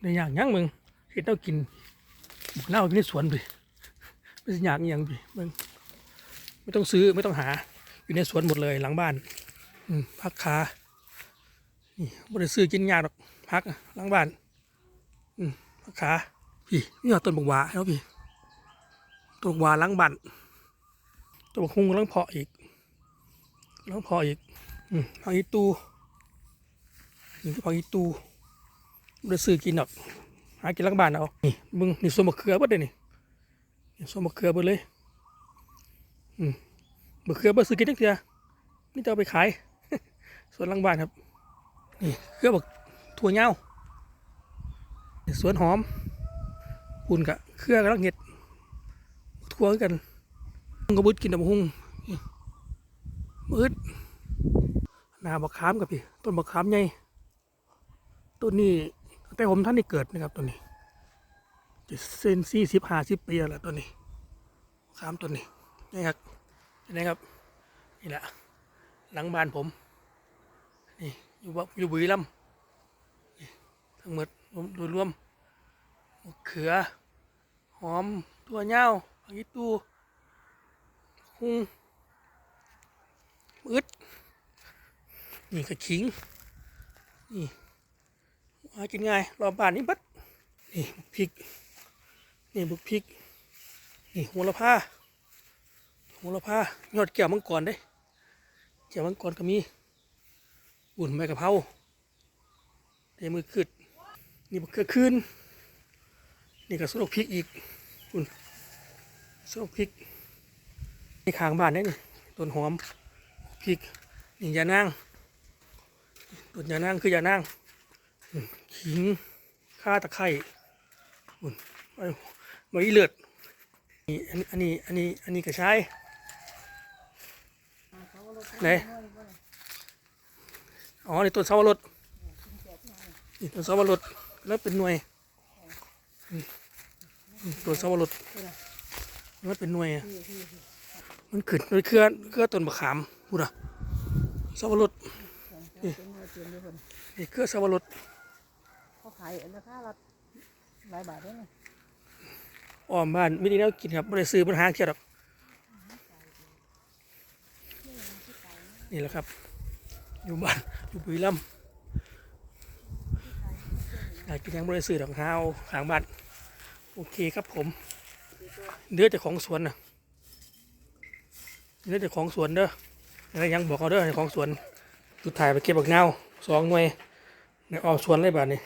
ในอย่างยังมึงเห็ดเอากินบุกเน่าอยู่ในสวนไปไม่ใช่อยากย่างไปมึงไม่ต้องซื้อไม่ต้องหา อยู่ในสวนหมดเลยหลังบ้านอืพักขานี่ไม่ได้ซื้อกินยากหรอกพักหลังบ้านอืพักขาพี่นี่เอาต้นบกวาแล้วพี่ต้นบกวาหลังบ้านต้นบกฮุงกำลังเพาะอีกกำลังเพาะอีกอืมผักอีตูนี่คือผักอีตู ไม่ได้ซื้อกินหรอกหากินหลังบ้านเอานี่มึงนี่ส้มมะเขือเบิดเลยนี่นี่ส้มมะเขือเบิดเลยอืมมะเขือเบิดซื้อกินทั้งเทียนี่จะเอาไปขายสวนหลังบ้านครับนี่เครือบักถั่วเน่านี่สวนหอมปุ่นกะเครือกำลังเห็ดทั่วคือกันมึงกระบุดกินดำหุ่งนี่มืดหนาบักขามกับพี่ต้นบักขามใหญ่ต้นนี้ตั้ง แต่ผมท่านได้เกิดนะครับต้นนี้จะเส้นสี่สิบห้าสิบปีแล้วต้นนี้ขามต้นนี้นี่ครับนี่ครับนี่แหละหลังบ้านผมนี่อยู่บ่อยู่บุรีรัมย์ทั้งหมดรวมโดรวมมะเขือ หอมตัวเน่าผักอีตูหุ้งมืดนี่ก็ขิงนี่ หากินง่ายรอบบ้านนี้บัดนี่บุกพริก นี่บุกพริก นี่โหระพาโหระพายอดแก้วมังกรเด้แก้วมังกรก็มีอุ่นใบกะเพราเดมือขึ้นนี่บักเขือคืนนี่ก็สลกพริกอีกอุ่นสลกพริกนี่ข้างบ้านนี่นี่ต้นหอมพริกนี่ยานางต้นยานางคือยานาง ขิงข้าตะไคร้อุ่นไอ้ใบเลือดนี่อันนี้อันนี้อันนี้อันนี้กระชายไหนอ๋อนี่ต้นสาวรสนี่ต้นสาวรสแล้วเป็นหน่วยอืมอืมต้นสาวรสแล้วเป็นหน่วยอะมันขึ้นมันเครือเครือต้นมะขามพูดอะสับปะรดนี่เจียมด้วยคนนี่เครือสับปะรด เขาขายราคาละหลายบาทได้ไหมอ้อมบ้านไม่ได้แนวกินครับไม่ได้ซื้อปัญหาเทียดหรอกนี่แหละครับ อยู่บ้านอยู่บุรีรัมย์อยากกินยังไม่ได้ซื้อดอกฮาวขางบ้านโอเคครับผมเดือจากของสวนนะเดือจากของสวนเด้อยังบอกเอาเด้อของสวนสุดท้ายไปเก็บบักนาสองหน่วย ในออมสวนเลยบ้านนี้